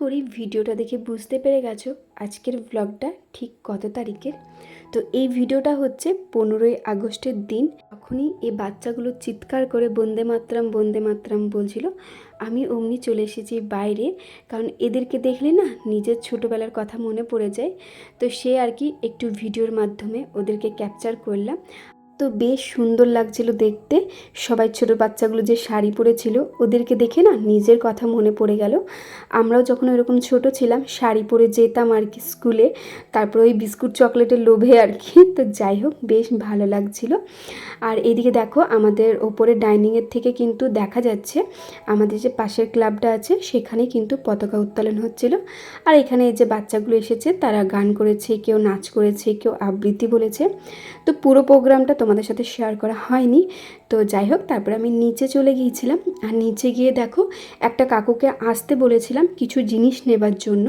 করি ভিডিওটা দেখে বুঝতে পেরে গেছো আজকের ব্লগটা ঠিক কত তারিখের। তো এই ভিডিওটা হচ্ছে পনেরোই আগস্টের দিন। তখনই এই বাচ্চাগুলো চিৎকার করে বন্দে মাতরম বন্দে মাতরম বলছিল। আমি অমনি চলে এসেছি বাইরে, কারণ এদেরকে দেখলে না নিজের ছোটোবেলার কথা মনে পড়ে যায়। তো সে আর কি একটু ভিডিওর মাধ্যমে ওদেরকে ক্যাপচার করলাম। তো বেশ সুন্দর লাগছিল দেখতে। সবাই ছোট বাচ্চাগুলো যে শাড়ি পরেছিল, ওদেরকে দেখে না নিজের কথা মনে পড়ে গেল। আমরাও যখন ওইরকম ছোট ছিলাম, শাড়ি পরে যেতাম আর কি স্কুলে। তারপর ওই বিস্কুট চকলেটের লোভে আর কি। তো যাই হোক, বেশ ভালো লাগছিল। আর এইদিকে দেখো, আমাদের ওপরে ডাইনিংয়ের থেকে কিন্তু দেখা যাচ্ছে, আমাদের যে পাশের ক্লাবটা আছে, সেখানে কিন্তু পতাকা উত্তোলন হচ্ছিল। আর এখানে যে বাচ্চাগুলো এসেছে, তারা গান করেছে, কেউ নাচ করেছে, কেউ আবৃত্তি বলেছে। তো পুরো প্রোগ্রামটা তোমাদের সাথে শেয়ার করা হয়নি। তো যাই হোক, তারপরে আমি নিচে চলে গিয়েছিলাম। আর নিচে গিয়ে দেখো, একটা কাকুকে আসতে বলেছিলাম কিছু জিনিস নেবার জন্য।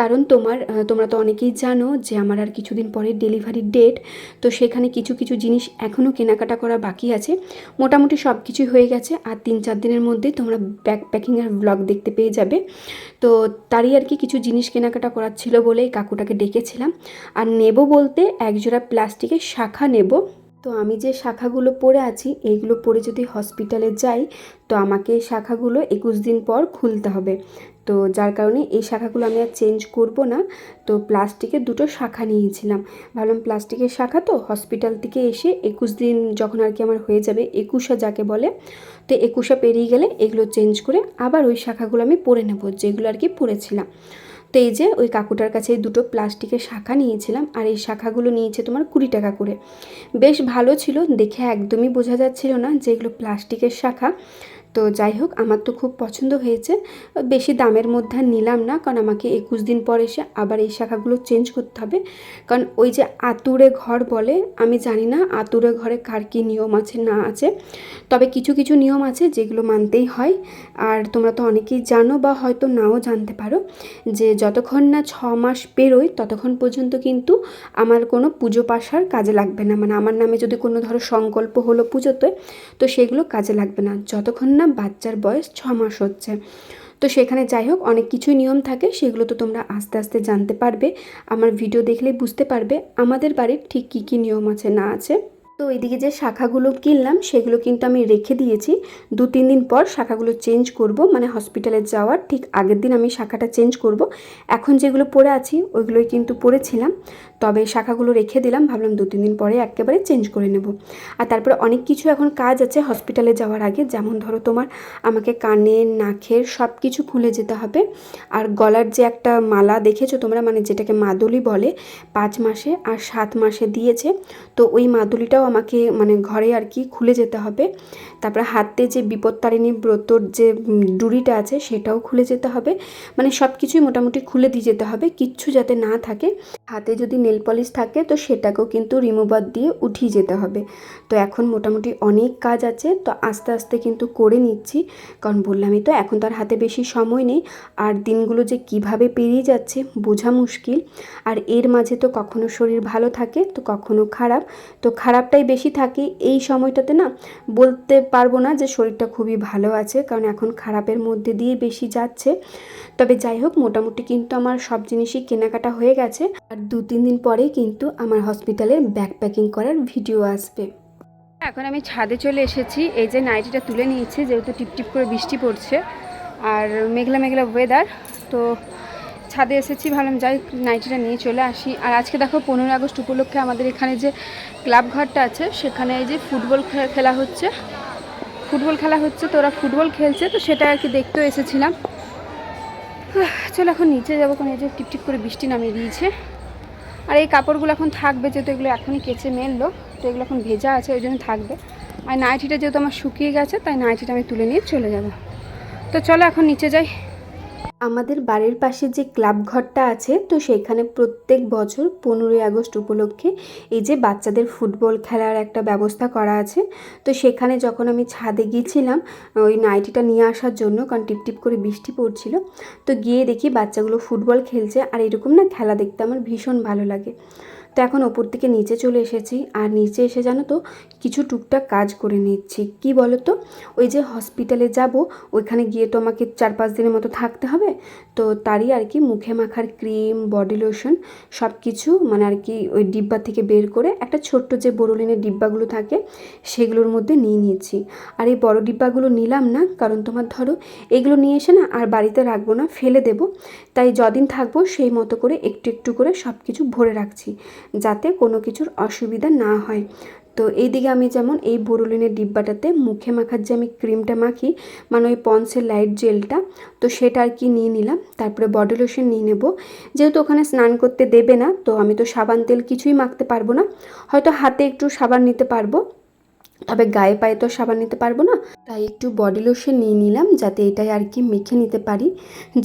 কারণ তোমার তোমরা তো অনেকেই জানো যে আমার আর কিছুদিন পরে ডেলিভারি ডেট তো সেখানে কিছু কিছু জিনিস এখনও কেনাকাটা করা বাকি আছে। মোটামুটি সব কিছুই হয়ে গেছে, আর তিন, চার দিনের মধ্যেই তোমরা ব্যাক প্যাকিংয়ের ব্লগ দেখতে পেয়ে যাবে। তো তারই আর কি কিছু জিনিস কেনাকাটা করার ছিল বলেই কাকুটাকে ডেকেছিলাম। আর নেব বলতে একজোড়া প্লাস্টিকের শাখা নেব। তো আমি যে শাখাগুলো পরে আছি এইগুলো পরে যদি হসপিটালে যাই, তো আমাকে শাখাগুলো একুশ দিন পর খুলতে হবে। তো যার কারণে এই শাখাগুলো আমি আর চেঞ্জ করব না। তো প্লাস্টিকের দুটো শাখা নিয়েছিলাম। ভাবলাম প্লাস্টিকের শাখা তো হসপিটাল থেকে এসে একুশ দিন যখন আর কি আমার হয়ে যাবে, একুশা যাকে বলে, তো একুশা পেরিয়ে গেলে এগুলো চেঞ্জ করে আবার ওই শাখাগুলো আমি পরে নেব, যেগুলো আর কি পরেছিলাম তো এই যে ওই কাকুটার কাছে দুটো প্লাস্টিকের শাখা নিয়েছিলাম আর এই শাখাগুলো নিয়েছে তোমার কুড়ি টাকা করে। বেশ ভালো ছিল, দেখে একদমই বোঝা যাচ্ছিল না যে এগুলো প্লাস্টিকের শাখা। তো যাই হোক, আমার তো খুব পছন্দ হয়েছে। বেশি দামের মধ্যে নিলাম না, কারণ আমাকে একুশ দিন পর এসে আবার এই শাখাগুলো চেঞ্জ করতে হবে। কারণ ওই যে আতুরে ঘর বলে, আমি জানি না আতুরে ঘরে কার কী নিয়ম আছে, না আছে। তবে কিছু কিছু নিয়ম আছে যেগুলো মানতেই হয়। আর তোমরা তো অনেকেই জানো বা হয়তো নাও জানতে পারো যে যতক্ষণ না ছ মাস পেরোয় ততক্ষণ পর্যন্ত কিন্তু আমার কোনো পুজো পাশার কাজে লাগবে না। মানে আমার নামে যদি কোনো ধরো সংকল্প হলো পুজোতে, তো সেগুলো কাজে লাগবে না। যতক্ষণ না বাচ্চার বয়স ছ মাস হচ্ছে। তো সেখানে যাই হোক, অনেক কিছু নিয়ম থাকে, সেগুলো তো তোমরা আস্তে আস্তে জানতে পারবে। আমার ভিডিও দেখলে বুঝতে পারবে, আমাদের বাড়ির ঠিক কী কী নিয়ম আছে, না আছে। তো এইদিকে যে শাখাগুলো কিনলাম, সেগুলো কিন্তু আমি রেখে দিয়েছি। দু, তিন দিন পর শাখাগুলো চেঞ্জ করব মানে হসপিটালে যাওয়ার ঠিক আগের দিন আমি শাখাটা চেঞ্জ করব। এখন যেগুলো পরে আছি, ওইগুলোই কিন্তু পরেছিলাম। তবে শাখাগুলো রেখে দিলাম, ভাবলাম দু, তিন দিন পরে একেবারে চেঞ্জ করে নেব। আর তারপরে অনেক কিছু এখন কাজ আছে হসপিটালে যাওয়ার আগে, যেমন ধরো তোমার আমাকে কানের নাকের সব কিছু খুলে যেতে হবে। আর গলার যে একটা মালা দেখেছ তোমরা মানে যেটাকে মাদুলি বলে, পাঁচ মাসে আর সাত মাসে দিয়েছে, তো ওই মাদুলিটাও আমাকে মানে ঘরে আর কি খুলে যেতে হবে। তারপরে হাতে যে বিপত্তারিণী ব্রতর যে ডুরিটা আছে সেটাও খুলে যেতে হবে। মানে সব কিছুই মোটামুটি খুলে দিয়ে যেতে হবে। কিচ্ছু যাতে না থাকে। হাতে যদি নেল পলিশ থাকে, তো সেটাকেও কিন্তু রিমুভার দিয়ে উঠিয়ে যেতে হবে। তো এখন মোটামুটি অনেক কাজ আছে, তো আস্তে আস্তে কিন্তু করে নিচ্ছি। কারণ বললামই তো, এখন তার হাতে বেশি সময় নেই। আর দিনগুলো যে কীভাবে পেরিয়ে যাচ্ছে, বোঝা মুশকিল। আর এর মাঝে তো কখনো শরীর ভালো থাকে, তো কখনো খারাপ। তো খারাপটাই বেশি থাকে এই সময়টাতে না, বলতে পারব না যে শরীরটা খুবই ভালো আছে, কারণ এখন খারাপের মধ্যে দিয়ে বেশি যাচ্ছে। তবে যাই হোক, মোটামুটি কিন্তু আমার সব জিনিসই কেনাকাটা হয়ে গেছে। আর দু, তিন দিন পরেই কিন্তু আমার হসপিটালের ব্যাগ প্যাকিং করার ভিডিও আসবে। এখন আমি ছাদে চলে এসেছি। এই যে নাইটিটা তুলে নিয়েছি, যেহেতু টিপটিপ করে বৃষ্টি পড়ছে আর মেঘলা মেঘলা ওয়েদার তো ছাদে এসেছি, ভাবলাম যাই নাইটিটা নিয়ে চলে আসি। আর আজকে দেখো পনেরোই আগস্ট উপলক্ষে আমাদের এখানে যে ক্লাব ঘরটা আছে, সেখানে এই যে ফুটবল খেলা হচ্ছে। ফুটবল খেলা হচ্ছে, তো ওরা ফুটবল খেলছে, তো সেটা আর কি দেখতেও এসেছিলাম। চলো এখন নিচে যাব কারণ এই যে টিপটিপ করে বৃষ্টি নামিয়ে দিয়েছে। আর এই কাপড়গুলো এখন থাকবে, যেহেতু এগুলো এখনই কেচে মেললো, তো এগুলো এখন ভেজা আছে, ওই জন্য থাকবে। আর নাইটিটা যেহেতু আমার শুকিয়ে গেছে, তাই নাইটিটা আমি তুলে নিয়ে চলে যাব। তো চলো এখন নিচে যাই। আমাদের বাড়ির পাশে যে ক্লাব ঘরটা আছে, তো সেখানে প্রত্যেক বছর পনেরোই আগস্ট উপলক্ষে এই যে বাচ্চাদের ফুটবল খেলার একটা ব্যবস্থা করা আছে। তো সেখানে যখন আমি ছাদে গিয়েছিলাম, ওই নাইটিটা নিয়ে আসার জন্য, কারণ টিপটিপ করে বৃষ্টি পড়ছিল, তো গিয়ে দেখি বাচ্চাগুলো ফুটবল খেলছে, আর এরকম না খেলা দেখতে আমার ভীষণ ভালো লাগে। তো এখন ওপর থেকে নিচে চলে এসেছি। আর নিচে এসে জানো তো, কিছু টুকটাক কাজ করে নিচ্ছি। কি বলো তো ওই যে হসপিটালে যাব, ওইখানে গিয়ে তো আমাকে চার পাঁচ দিনের মতো থাকতে হবে। তো তারই আর কি মুখে মাখার ক্রিম বডি লোশন সব কিছু মানে আর কি ওই ডিব্বা থেকে বের করে একটা ছোট্ট যে বোরোলিনের ডিব্বাগুলো থাকে, সেগুলোর মধ্যে নিয়ে নিয়েছি আর এই বড় ডিব্বাগুলো নিলাম না, কারণ তোমার ধরো এগুলো নিয়ে এসে না আর বাড়িতে রাখব না, ফেলে দেব। তাই যদিন থাকব সেই মতো করে একটু একটু করে সব কিছু ভরে রাখছি। যাতে কোনো কিছুর অসুবিধা না হয়। তো এইদিকে আমি যেমন এই বোরোলিনের ডিব্বাটাতে মুখে মাখার যে আমি ক্রিমটা মাখি মানে ওই পন্সের লাইট জেলটা, তো সেটা আর কি নিয়ে নিলাম। তারপরে বডি লোশন নিয়ে নেব। যেহেতু ওখানে স্নান করতে দেবে না, তো আমি তো সাবান তেল কিছুই মাখতে পারব না। হয়তো হাতে একটু সাবান নিতে পারব, তবে গায়ে পায়ে তো সাবান নিতে পারব না। তাই একটু বডি লোশন নিয়ে নিলাম যাতে এটাই আর কি মেখে নিতে পারি।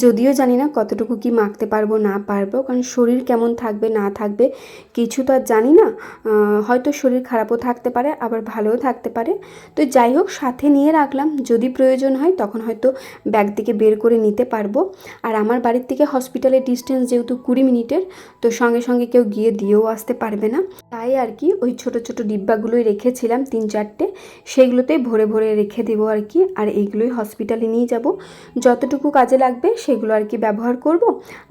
যদিও জানি না কতটুকু কি মাখতে পারব, না পারব, কারণ শরীর কেমন থাকবে, না থাকবে, কিছু তো আর জানি না। হয়তো শরীর খারাপও থাকতে পারে, আবার ভালোও থাকতে পারে। তো যাই হোক, সাথে নিয়ে রাখলাম। যদি প্রয়োজন হয়, তখন হয়তো ব্যাগ থেকে বের করে নিতে পারব। আর আমার বাড়ির থেকে হসপিটালের ডিস্টেন্স যেহেতু কুড়ি মিনিটের, তো সঙ্গে সঙ্গে কেউ গিয়ে দিয়েও আসতে পারবে না। তাই আর কি ওই ছোট ছোট ডিব্বাগুলোই রেখেছিলাম, তিন চারটে। সেগুলোতেই ভরে ভরে রেখে দেবো আর কি, আর এইগুলোই হসপিটালে নিয়ে যাব। যতটুকু কাজে লাগবে সেগুলো আর কি ব্যবহার করব।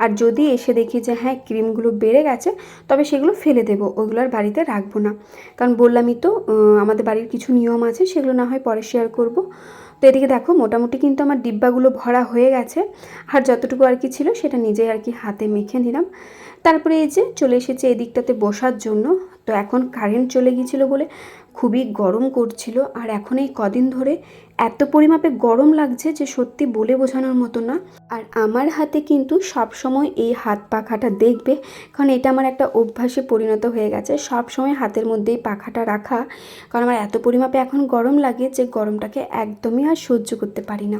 আর যদি এসে দেখি যে হ্যাঁ ক্রিমগুলো বেড়ে গেছে, তবে সেগুলো ফেলে দেবো, ওগুলো আর বাড়িতে রাখব না। কারণ বললামই তো আমাদের বাড়ির কিছু নিয়ম আছে, সেগুলো না হয় পরে শেয়ার করব। তো এদিকে দেখো, মোটামুটি কিন্তু আমার ডিব্বাগুলো ভরা হয়ে গেছে। আর যতটুকু আর কি ছিল সেটা নিজেই আর কি হাতে মেখে নিলাম। তারপরে এই যে চলে এসেছে এদিকটাতে বসার জন্য। তো এখন কারেন্ট চলে গিয়েছিল বলে খুবই গরম করছিল আর এখন এই কদিন ধরে এত পরিমাপে গরম লাগছে যে সত্যি বলে বোঝানোর মতো না। আর আমার হাতে কিন্তু সব সময় এই হাত পাখাটা দেখবে, কারণ এটা আমার একটা অভ্যাসে পরিণত হয়ে গেছে। সব সময় হাতের মধ্যেই পাখাটা রাখা, কারণ আমার এত পরিমাপে এখন গরম লাগে যে গরমটাকে একদমই আর সহ্য করতে পারি না।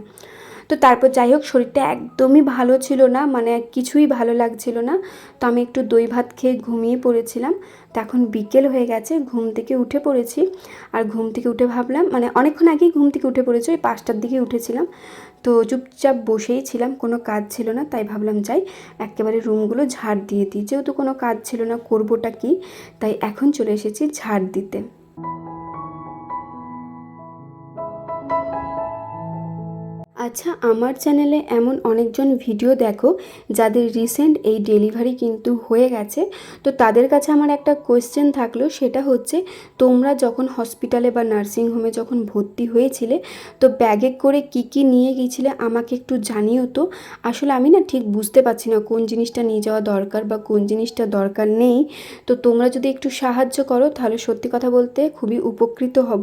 তো তারপর যাই হোক, শরীরটা একদমই ভালো ছিল না মানে কিছুই ভালো লাগছিল না। তো আমি একটু দই ভাত খেয়ে ঘুমিয়ে পড়েছিলাম। তো এখন বিকেল হয়ে গেছে, ঘুম থেকে উঠে পড়েছি। আর ঘুম থেকে উঠে ভাবলাম মানে অনেকক্ষণ আগেই ঘুম থেকে উঠে পড়েছি, ওই পাঁচটার দিকে উঠেছিলাম। তো চুপচাপ বসেই ছিলাম, কোনো কাজ ছিল না, তাই ভাবলাম যাই, একেবারে রুমগুলো ঝাড় দিয়ে দিই। যেহেতু কোনো কাজ ছিল না, করবোটা কি? তাই এখন চলে এসেছি ঝাড় দিতে। আচ্ছা আমার চ্যানেলে এমন অনেকজন ভিডিও দেখো যাদের রিসেন্ট এই ডেলিভারি কিন্তু হয়ে গেছে। তো তাদের কাছে আমার একটা কোয়েশ্চেন থাকল, সেটা হচ্ছে তোমরা যখন হসপিটালে বা নার্সিং হোমে যখন ভর্তি হয়েছিলে, তো ব্যাগে করে কি কি নিয়ে গিয়েছিলে আমাকে একটু জানিও তো। আসলে আমি না ঠিক বুঝতে পারছি না কোন জিনিসটা নিয়ে যাওয়া দরকার বা কোন জিনিসটা দরকার নেই। তো তোমরা যদি একটু সাহায্য করো, তাহলে সত্যি কথা বলতে খুবই উপকৃত হব।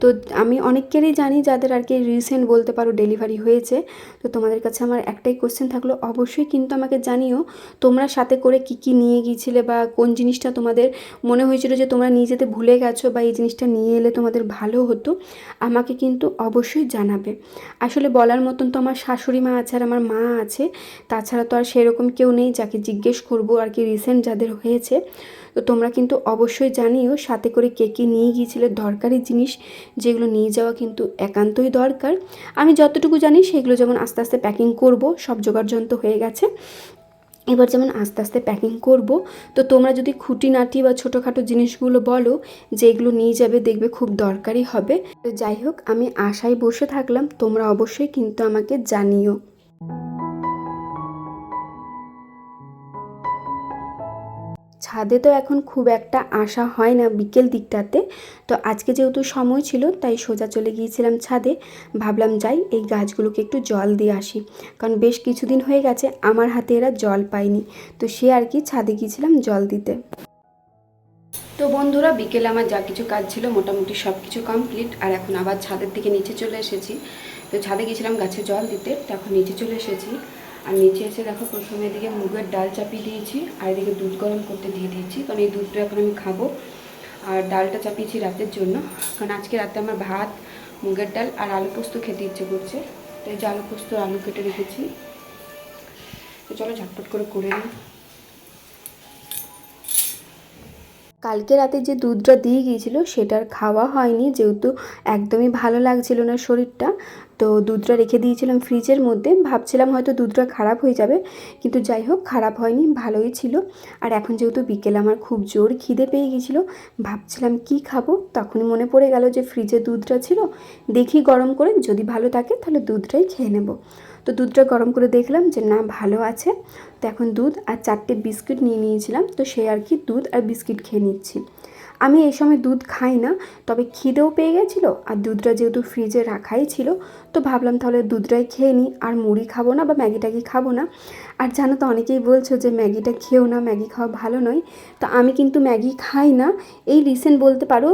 তো আমি অনেককেরই জানি যাদের আর কি রিসেন্ট বলতে পারো ডেলিভারি হয়েছে। তো তোমাদের কাছে আমার একটাই কোশ্চেন থাকল, অবশ্যই কিন্তু আমাকে জানিও তোমরা সাথে করে কি কি নিয়ে গিয়েছিলে বা কোন জিনিসটা তোমাদের মনে হয়েছিল যে তোমরা নিয়ে যেতে ভুলে গেছো বা এই জিনিসটা নিয়ে এলে তোমাদের ভালো হতো, আমাকে কিন্তু অবশ্যই জানাবে। আসলে বলার মতন তো আমার শাশুড়ি মা আছে আর আমার মা আছে, তাছাড়া তো আর সেরকম কেউ নেই যাকে জিজ্ঞেস করব আর কি রিসেন্ট যাদের হয়েছে। তো তোমরা কিন্তু অবশ্যই জানিও সাথে করে কে কে নিয়ে গিয়েছিলে দরকারি জিনিস যেগুলো নিয়ে যাওয়া কিন্তু একান্তই দরকার। আমি যতটুকু জানি সেগুলো যেমন আস্তে আস্তে প্যাকিং করব, সব জোগাড় যন্ত্র হয়ে গেছে। এবার যেমন আস্তে আস্তে প্যাকিং করব, তো তোমরা যদি খুঁটিনাটি বা ছোটোখাটো জিনিসগুলো বলো যে এগুলো নিয়ে যাবে দেখবে খুব দরকারি হবে। তো যাই হোক, আমি আশায় বসে থাকলাম, তোমরা অবশ্যই কিন্তু আমাকে জানিও। ছাদে তো এখন খুব একটা আসা হয় না বিকেল দিকটাতে। তো আজকে যেহেতু সময় ছিল, তাই সোজা চলে গিয়েছিলাম ছাদে। ভাবলাম যাই, এই গাছগুলোকে একটু জল দিয়ে আসি। কারণ বেশ কিছুদিন হয়ে গেছে, আমার হাতে এরা জল পায়নি। তো সে আর কি ছাদে গিয়েছিলাম জল দিতে। তো বন্ধুরা, বিকেলে আমার যা কিছু কাজ ছিল, মোটামুটি সব কিছু কমপ্লিট। আর এখন আবার ছাদের দিকে নিচে চলে এসেছি। তো ছাদে গিয়েছিলাম গাছে জল দিতে, তো এখন নিচে চলে এসেছি। আর নিচে এসে দেখো প্রথমে এদিকে মুগের ডাল চাপিয়ে দিয়েছি, আর এদিকে দুধ গরম করতে দিয়ে দিয়েছি, কারণ এই দুধটা এখন আমি খাব। আর ডালটা চাপিয়েছি রাতের জন্য, কারণ আজকে রাতে আমার ভাত, মুগের ডাল আর আলু পোস্ত খেতে ইচ্ছে করছে। তো এই যে আলু পোস্ত, আলু কেটে রেখেছি। তো চলো ঝটপট করে করে নিই। কালকে রাতে যে দুধটা দিয়ে গিয়েছিল, সেটার খাওয়া হয়নি, যেহেতু একদমই ভালো লাগছিল না শরীরটা। তো দুধটা রেখে দিয়েছিলাম ফ্রিজের মধ্যে। ভাবছিলাম হয়তো দুধটা খারাপ হয়ে যাবে, কিন্তু যাই হোক, খারাপ হয়নি, ভালোই ছিল। আর এখন যেহেতু বিকেলে, আমার খুব জোর খিদে পেয়ে গেছিল, ভাবছিলাম কি খাব? তখনই মনে পড়ে গেল যে ফ্রিজে দুধটা ছিল, দেখি গরম করে, যদি ভালো থাকে তাহলে দুধটাই খেয়ে নেব। তো দুধটা গরম করে দেখলাম যে না, ভালো আছে। তো এখন দুধ আর চারটে বিস্কিট নিয়ে নিয়েছিলাম, তো সে আর কি দুধ আর বিস্কিট খেয়ে নিচ্ছি। আমি এই সময় দুধ খাই না, তবে খিদেও পেয়ে গেছিল আর দুধটা যেহেতু ফ্রিজে রাখাই ছিল, তো ভাবলাম তাহলে দুধটাই খেয়ে নিই, আর মুড়ি খাব না বা ম্যাগি ট্যাগি খাব না। আর জানো তো, অনেকেই বলছো যে ম্যাগিটা খেও না, ম্যাগি খাওয়া ভালো নয়। তো আমি কিন্তু ম্যাগি খাই না। এই রিসেন্ট বলতে পারো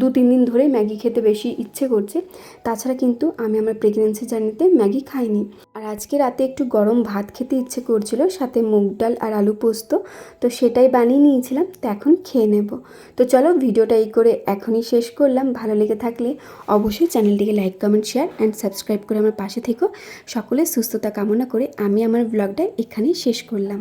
দু, তিন দিন ধরে ম্যাগি খেতে বেশি ইচ্ছে করছে। তাছাড়া কিন্তু আমি আমার প্রেগনেন্সি জার্নিতে ম্যাগি খাইনি। আর আজকে রাতে একটু গরম ভাত খেতে ইচ্ছে করছিল, সাথে মুগ ডাল আর আলু পোস্ত। তো সেটাই বানিয়ে নিয়েছিলাম, তো এখন খেয়ে নেব। তো চলো ভিডিওটা এই করে এখনই শেষ করলাম। ভালো লেগে থাকলে অবশ্যই চ্যানেলটিকে like comment share and subscribe করে আমার পাশে থেকো। সকলে সুস্থতা কামনা করে আমি আমার ব্লগটা এখানেই শেষ করলাম।